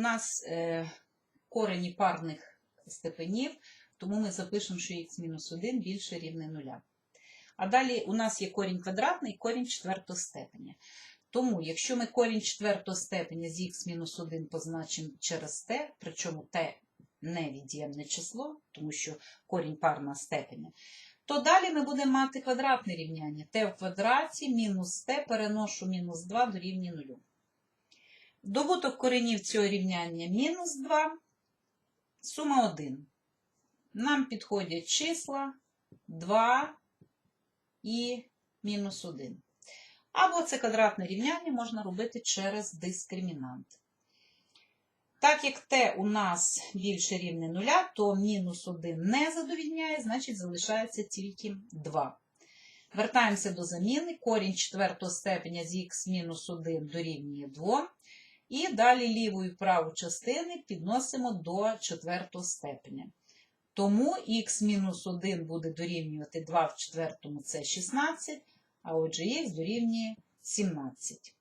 нас е, корені парних степенів, тому ми запишемо, що х-1 більше рівне нуля. А далі у нас є корінь квадратний корінь четвертого степеня. Тому, якщо ми корінь четвертого степеня з х-1 позначимо через t, причому t не від'ємне число, тому що корінь парного степеня, то далі ми будемо мати квадратне рівняння. t в квадраті мінус t переношу мінус 2 дорівнює 0. Добуток коренів цього рівняння мінус 2, сума 1. Нам підходять числа 2 і мінус 1. Або це квадратне рівняння можна робити через дискримінант. Так як t у нас більше рівне 0, то мінус 1 не задовільняє, значить залишається тільки 2. Вертаємося до заміни. Корінь четвертого степеня з х-1 дорівнює 2. І далі ліву і праву частини підносимо до четвертого степеня. Тому х-1 буде дорівнювати 2 в четвертому це 16, а отже х дорівнює 17.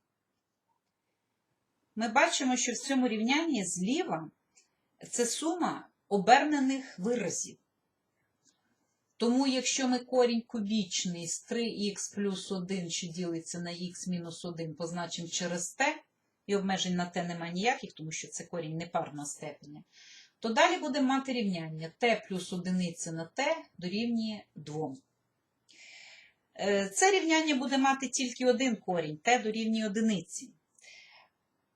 Ми бачимо, що в цьому рівнянні зліва це сума обернених виразів. Тому, якщо ми корінь кубічний з 3х плюс 1, що ділиться на х мінус 1, позначимо через t, і обмежень на t немає ніяких, тому що це корінь непарного степеня, то далі будемо мати рівняння t плюс 1 на t дорівнює 2. Е, Це рівняння буде мати тільки один корінь, t дорівнює одиниці.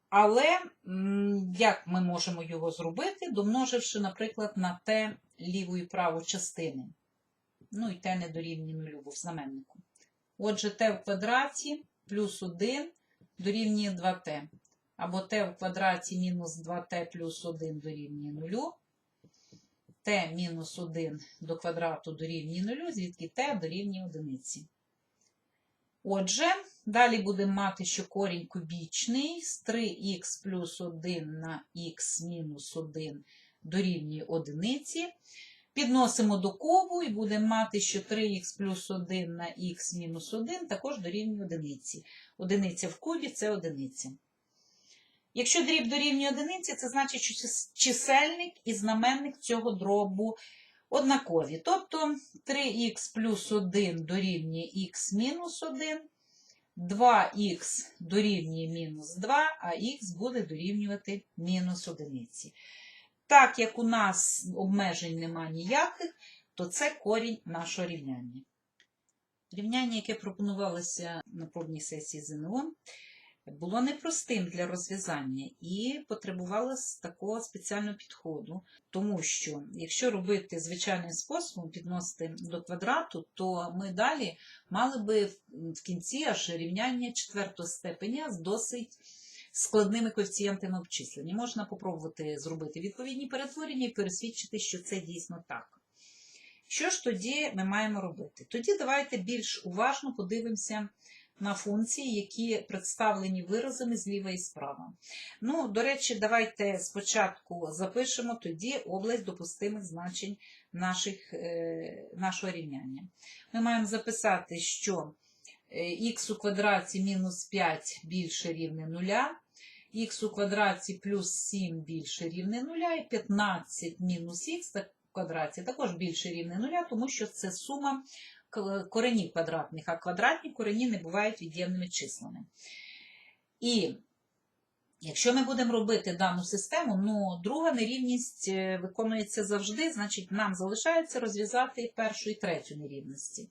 Але як ми можемо його зробити, домноживши, наприклад, на t ліву і праву частини. Ну і t не дорівнює нулю, в знаменнику. Отже, t в квадраті плюс 1 дорівнює 2t. Або t в квадраті мінус 2t плюс 1 дорівнює 0. t мінус 1 до квадрату дорівнює 0, звідки t дорівнює 1. Отже, далі будемо мати, що корінь кубічний з 3х плюс 1 на х мінус 1 дорівнює 1. Підносимо до кубу і будемо мати, що 3х плюс 1 на х мінус 1 також дорівнює 1. Одиниця в кубі це одиниця. Якщо дріб дорівнює одиниці, це значить, що чисельник і знаменник цього дробу однакові. Тобто 3х плюс 1 дорівнює х мінус 1, 2х дорівнює мінус 2, а х буде дорівнювати мінус 1. Так як у нас обмежень немає ніяких, то це корінь нашого рівняння. Рівняння, яке пропонувалося на пробній сесії ЗНО, було непростим для розв'язання і потребувало такого спеціального підходу, тому що, якщо робити звичайним способом, підносити до квадрату, то ми далі мали би в кінці аж рівняння четвертого степеня з досить складними коефіцієнтами обчислення. Можна попробувати зробити відповідні перетворення і пересвідчити, що це дійсно так. Що ж тоді ми маємо робити? Тоді давайте більш уважно подивимося на функції, які представлені виразами зліва і справа. Ну, до речі, давайте спочатку запишемо тоді область допустимих значень наших, е, нашого рівняння. Ми маємо записати, що х у квадраті мінус 5 більше рівне 0, х у квадраті плюс 7 більше рівне 0, і 15 мінус х в квадраті також більше рівне 0, тому що це сума коренів квадратних, а квадратні корені не бувають від'ємними числами. І якщо ми будемо робити дану систему, ну, друга нерівність е, виконується завжди, значить нам залишається розв'язати першу і третю нерівності.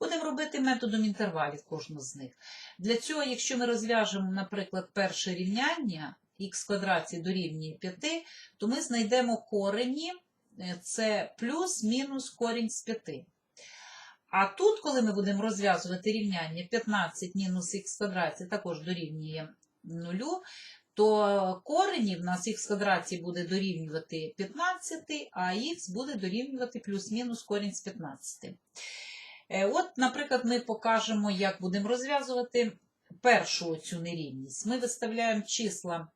Будемо робити методом інтервалів кожну з них. Для цього, якщо ми розв'яжемо, наприклад, перше рівняння х квадраті дорівнює 5, то ми знайдемо корені, е, це плюс-мінус корінь з 5. А тут, коли ми будемо розв'язувати рівняння 15 мінус х квадраті також дорівнює 0, то корені в нас х квадраті буде дорівнювати 15, а х буде дорівнювати плюс-мінус корінь з 15. Е, от, наприклад, ми покажемо, як будемо розв'язувати першу цю нерівність. Ми виставляємо числа,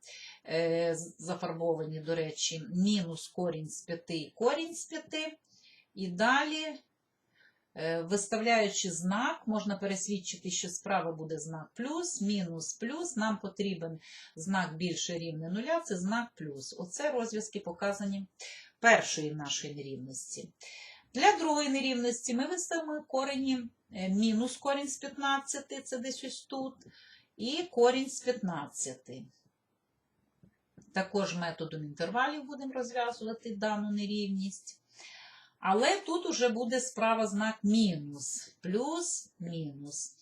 е, зафарбовані, до речі, мінус корінь з 5 і корінь з 5. І далі Виставляючи знак, можна пересвідчити, що справа буде знак плюс, мінус, плюс. Нам потрібен знак більше рівне нуля, це знак плюс. Оце розв'язки показані першої нашої нерівності. Для другої нерівності ми виставимо корені е, мінус корінь з 15, це десь ось тут, і корінь з 15. Також методом інтервалів будемо розв'язувати дану нерівність. Але тут уже буде справа знак мінус, плюс, мінус.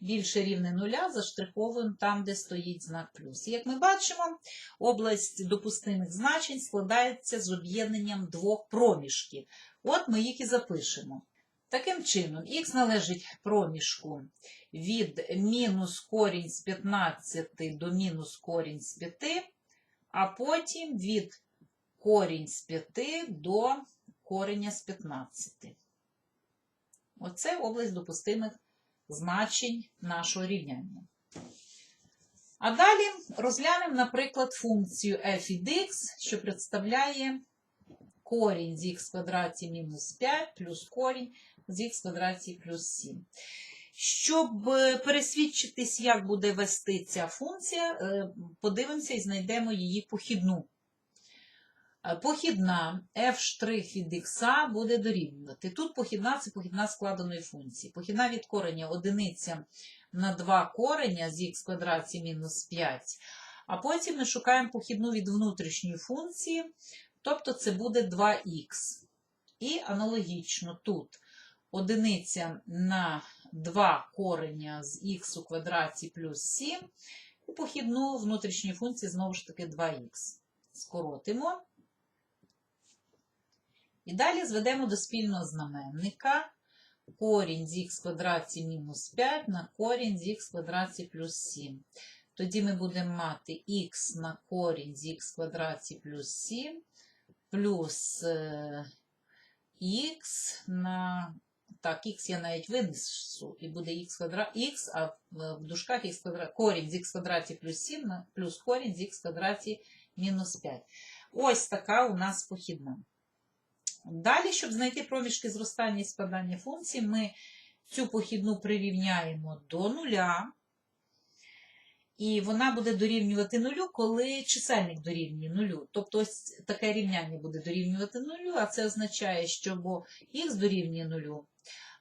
Більше рівне нуля заштриховуємо там, де стоїть знак плюс. І як ми бачимо, область допустимих значень складається з об'єднанням двох проміжків. От ми їх і запишемо. Таким чином, х належить проміжку від мінус корінь з 15 до мінус корінь з 5, а потім від корінь з 5 до кореня з 15. Оце область допустимих значень нашого рівняння. А далі розглянемо, наприклад, функцію f від x, що представляє корінь з х квадраті мінус 5 плюс корінь з х квадраті плюс 7. Щоб е, пересвідчитись, як буде вести ця функція, е, подивимося і знайдемо її похідну. Е, Похідна f' від x буде дорівнювати. Тут похідна це похідна складеної функції. Похідна від кореня одиниця на 2 кореня з х квадраті мінус 5. А потім ми шукаємо похідну від внутрішньої функції, тобто це буде 2х. І аналогічно тут одиниця на 2 кореня з х у квадраті плюс 7. І похідну внутрішньої функції знову ж таки 2х. Скоротимо. І далі зведемо до спільного знаменника корінь з х квадраті мінус 5 на корінь з х квадраті плюс 7. Тоді ми будемо мати х на корінь з х квадраті плюс 7 плюс е, х на. Так, х я навіть винесу, і буде х квадрат, х, а в в дужках х квадрат, корінь з х квадраті плюс 7 плюс корінь з х квадраті мінус 5. Ось така у нас похідна. Далі, щоб знайти проміжки зростання і спадання функцій, ми цю похідну прирівняємо до нуля. І вона буде дорівнювати нулю, коли чисельник дорівнює нулю. Тобто ось таке рівняння буде дорівнювати нулю, а це означає, що або х дорівнює нулю,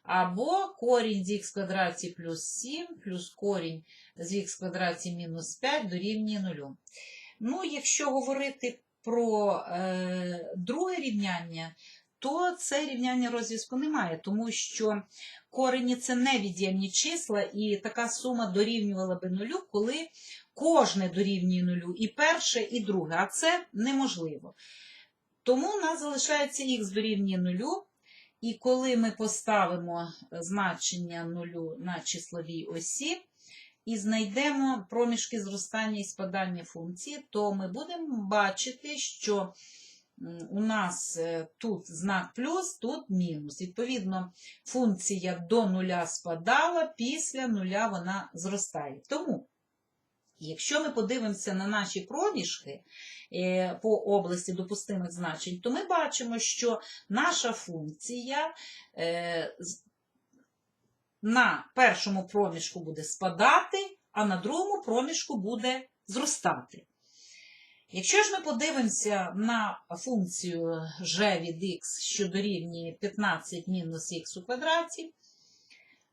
або корінь з х квадраті плюс 7 плюс корінь з х квадраті мінус 5 дорівнює нулю. Ну, якщо говорити про е, друге рівняння, то це рівняння розв'язку немає, тому що корені це невід'ємні числа, і така сума дорівнювала би нулю, коли кожне дорівнює нулю, і перше, і друге, а це неможливо. Тому у нас залишається х дорівнює нулю, і коли ми поставимо значення нулю на числовій осі, і знайдемо проміжки зростання і спадання функції, то ми будемо бачити, що у нас е, тут знак плюс, тут мінус. Відповідно, функція до нуля спадала, після нуля вона зростає. Тому, якщо ми подивимося на наші проміжки е, по області допустимих значень, то ми бачимо, що наша функція е, на першому проміжку буде спадати, а на другому проміжку буде зростати. Якщо ж ми подивимося на функцію g від x, що дорівнює 15 мінус х у квадраті,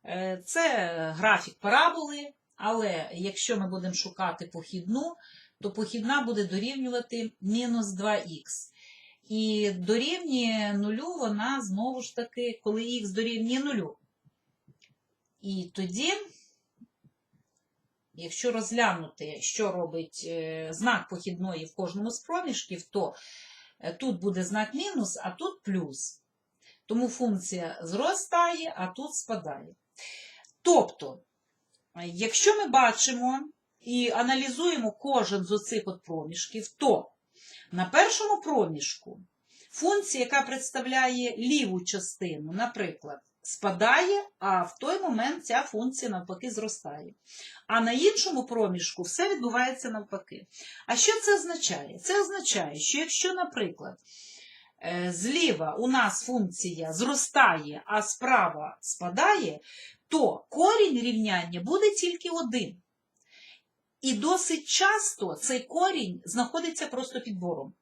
е, це графік параболи, але якщо ми будемо шукати похідну, то похідна буде дорівнювати мінус 2х. І дорівнює нулю вона знову ж таки, коли х дорівнює нулю. І тоді, якщо розглянути, що робить е, знак похідної в кожному з проміжків, то е, тут буде знак мінус, а тут плюс. Тому функція зростає, а тут спадає. Тобто, якщо ми бачимо і аналізуємо кожен з оцих от проміжків, то на першому проміжку функція, яка представляє ліву частину, наприклад, спадає, а в той момент ця функція навпаки зростає. А на іншому проміжку все відбувається навпаки. А що це означає? Це означає, що якщо, наприклад, е, зліва у нас функція зростає, а справа спадає, то корінь рівняння буде тільки один. І досить часто цей корінь знаходиться просто підбором.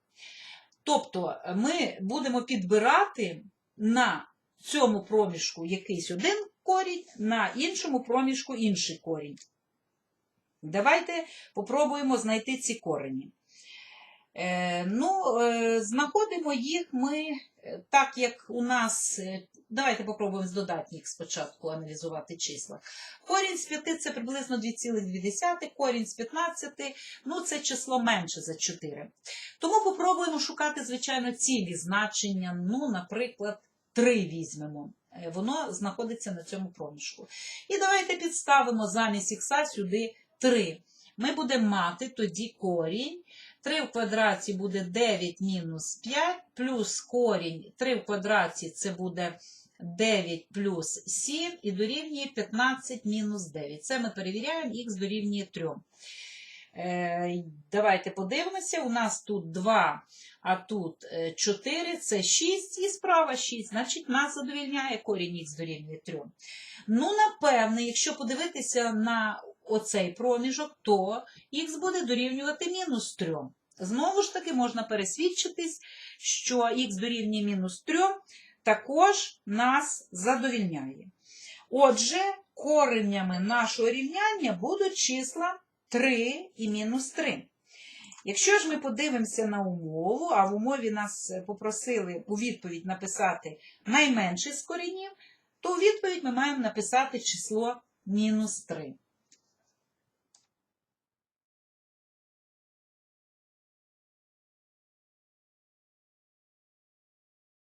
Тобто ми будемо підбирати на цьому проміжку якийсь один корінь, на іншому проміжку інший корінь. Давайте попробуємо знайти ці корені. Е, ну, е, знаходимо їх ми, е, так як у нас. Давайте попробуємо з додатніх спочатку аналізувати числа. Корінь з 5 це приблизно 2,2, корінь з 15, ну це число менше за 4. Тому попробуємо шукати, звичайно, цілі значення. Ну, наприклад, 3 візьмемо. Е, Воно знаходиться на цьому проміжку. І давайте підставимо замість ікса сюди 3. Ми будемо мати тоді корінь. 3 в квадраті буде 9 мінус 5, плюс корінь 3 в квадраті це буде 9 плюс 7 і дорівнює 15 мінус 9. Це ми перевіряємо, х дорівнює 3. Е, давайте подивимося. У нас тут 2, а тут е, 4, це 6 і справа 6. Значить, нас задовільняє корінь х дорівнює 3. Ну, напевне, якщо подивитися на оцей проміжок, то х буде дорівнювати мінус 3. Знову ж таки, можна пересвідчитись, що х дорівнює мінус 3 також нас задовільняє. Отже, коренями нашого рівняння будуть числа 3 і мінус 3. Якщо ж ми подивимося на умову, а в умові нас попросили у відповідь написати найменше з корінів, то у відповідь ми маємо написати число мінус 3.